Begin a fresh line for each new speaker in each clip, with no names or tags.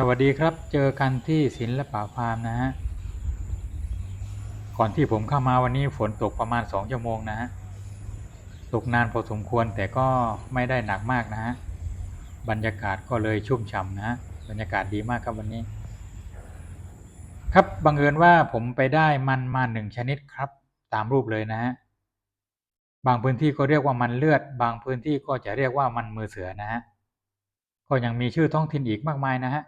สวัสดีครับ เจอกันที่ศิลปะฟาร์มนะฮะ ก่อนที่ผมเข้ามาวันนี้ฝนตกประมาณสองชั่วโมงนะฮะ ตกนานพอสมควรแต่ก็ไม่ได้หนักมากนะฮะ บรรยากาศก็เลยชุ่มฉ่ำนะฮะบรรยากาศดีมากครับวันนี้ ครับบังเอิญว่าผมไปได้มันมาหนึ่งชนิดครับ ตามรูปเลยนะฮะ บางพื้นที่ก็เรียกว่ามันเลือด บางพื้นที่ก็จะเรียกว่ามันมือเสือนะฮะ ก็ยังมีชื่อท้องถิ่นอีกมากมายนะฮะ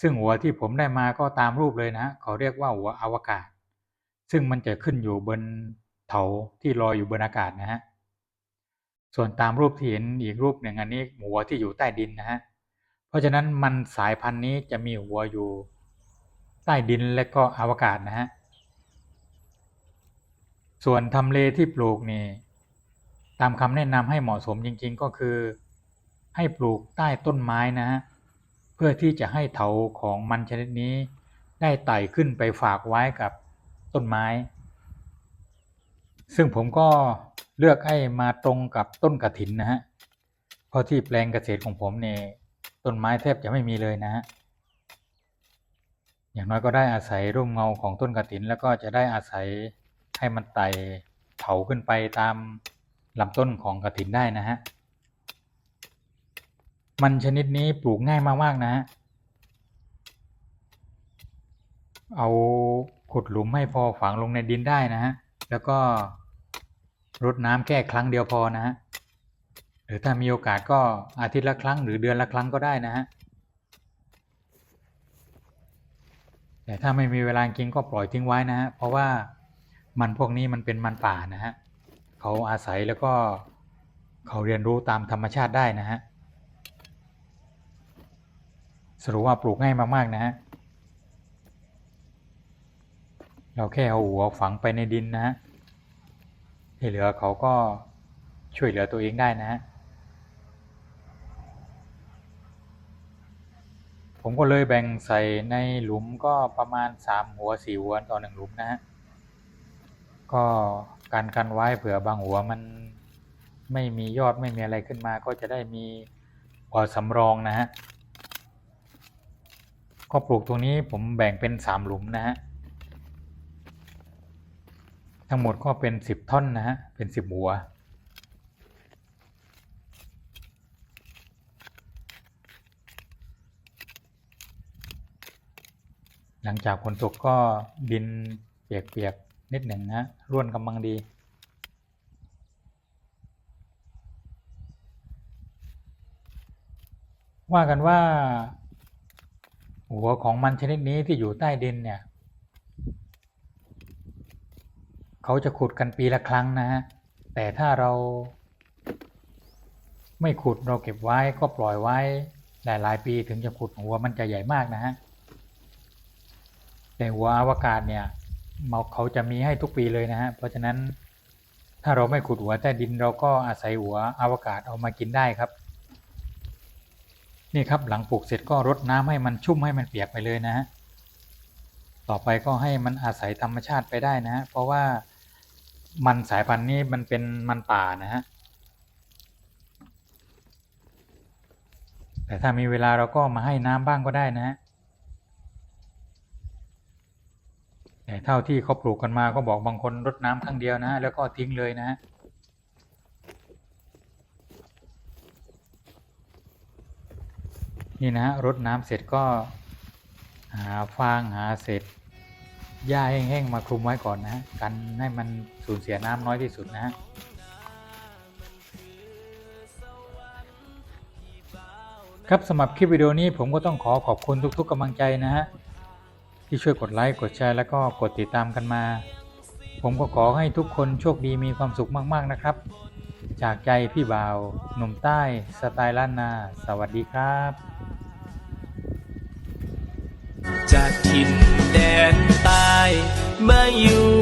ซึ่งหัวที่ผมได้มาก็ตามรูปเลยนะเขาเรียกว่าหัวอวกาศ ซึ่งมันจะขึ้นอยู่บนเถาที่ลอยอยู่บนอากาศนะฮะส่วนตามรูปที่เห็นอีกรูปหนึ่งอันนี้หัวที่อยู่ใต้ดินนะฮะเพราะฉะนั้นมันสายพันธุ์นี้จะมีหัวอยู่ใต้ดินและก็อวกาศนะฮะส่วนทำเลที่ปลูกนี่ตามคำแนะนำให้เหมาะสมจริงๆก็คือ ให้ปลูกใต้ต้นไม้นะฮะ เพื่อที่จะให้เถาของมันชนิดนี้ ได้ไต่ขึ้นไปฝากไว้กับต้นไม้ ซึ่งผมก็เลือกให้มาตรงกับต้นกระถินนะฮะเพราะที่แปลงเกษตรของผมเนี่ยต้นไม้แทบจะไม่มีเลยนะฮะอย่างน้อยก็ได้อาศัยร่มเงาของต้นกระถิน แล้วก็จะได้อาศัยให้มันไต่เถาขึ้นไปตามลำต้นของกระถินได้นะฮะ มันชนิดนี้ปลูกง่ายมากๆนะฮะเอาขุดหลุมให้พอฝังลงในดินได้นะฮะ แล้วก็รดน้ำแค่ครั้งเดียวพอนะฮะ หรือถ้ามีโอกาสก็อาทิตย์ละครั้งหรือเดือนละครั้งก็ได้นะฮะ แต่ถ้าไม่มีเวลาจริงก็ปล่อยทิ้งไว้นะฮะ เพราะว่ามันพวกนี้มันเป็นมันป่านะฮะ เขาอาศัยแล้วก็เขาเรียนรู้ตามธรรมชาติได้นะฮะ สรุปว่าปลูกง่ายมากๆนะฮะ เราแค่เอาหัวฝังไปในดินนะฮะ ที่เหลือเขาก็ช่วยเหลือตัวเองได้นะฮะ ผมก็เลยแบ่งใส่ในหลุมก็ประมาณสามหัวสี่หัวต่อหนึ่งหลุมนะฮะ ก็การกันไว้เผื่อบางหัวมันไม่มียอดไม่มีอะไรขึ้นมาก็จะได้มีหัวสำรองนะฮะ ก็ปลูกตรงนี้ผมแบ่งเป็นสามหลุมนะฮะ ทั้งหมดก็เป็นสิบท่อนนะฮะ เป็นสิบหัว หลังจากฝนตกก็ดินเปียกๆ นิดหนึ่งนะฮะร่วนกำลังดีว่ากันว่า หัวของมันชนิดนี้ที่อยู่ใต้ดินเนี่ย เขาจะขุดกันปีละครั้งนะฮะ แต่ถ้าเรา ไม่ขุดเราเก็บไว้ก็ปล่อยไว้หลายๆปีถึงจะขุดหัวมันจะใหญ่มากนะฮะ แต่หัวอวกาศเนี่ยเขาจะมีให้ทุกปีเลยนะฮะ เพราะฉะนั้นถ้าเราไม่ขุดหัวใต้ดินเราก็อาศัยหัวอวกาศเอามากินได้ครับ นี่ครับหลังปลูกเสร็จก็รดน้ำให้มันชุ่มให้มันเปียกไปเลยนะฮะต่อไปก็ให้มันอาศัยธรรมชาติไปได้นะฮะเพราะว่ามันสายพันธุ์นี้มันเป็นมันป่านะฮะแต่ถ้ามีเวลาเราก็มาให้น้ำบ้างก็ได้นะฮะแต่เท่าที่เขาปลูกกันมาก็บอกบางคนรดน้ำครั้งเดียวนะฮะแล้วก็ทิ้งเลยนะฮะ นี่นะฮะรดน้ำเสร็จก็หาฟางหาเศษหญ้าแห้งๆมาคลุมไว้ก่อนนะฮะกันให้มันสูญเสียน้ำน้อยที่สุดนะฮะครับสำหรับคลิปวิดีโอนี้ผมก็ต้องขอขอบคุณทุกๆกำลังใจนะฮะที่ช่วยกดไลค์กดแชร์แล้วก็กดติดตามกันมา ผมก็ขอให้ทุกคนโชคดีมีความสุขมากๆนะครับ จากใจพี่บ่าว หนุ่มใต้ สไตล์ล้านนา สวัสดีครับ
ถิ่นแดนใต้มาอยู่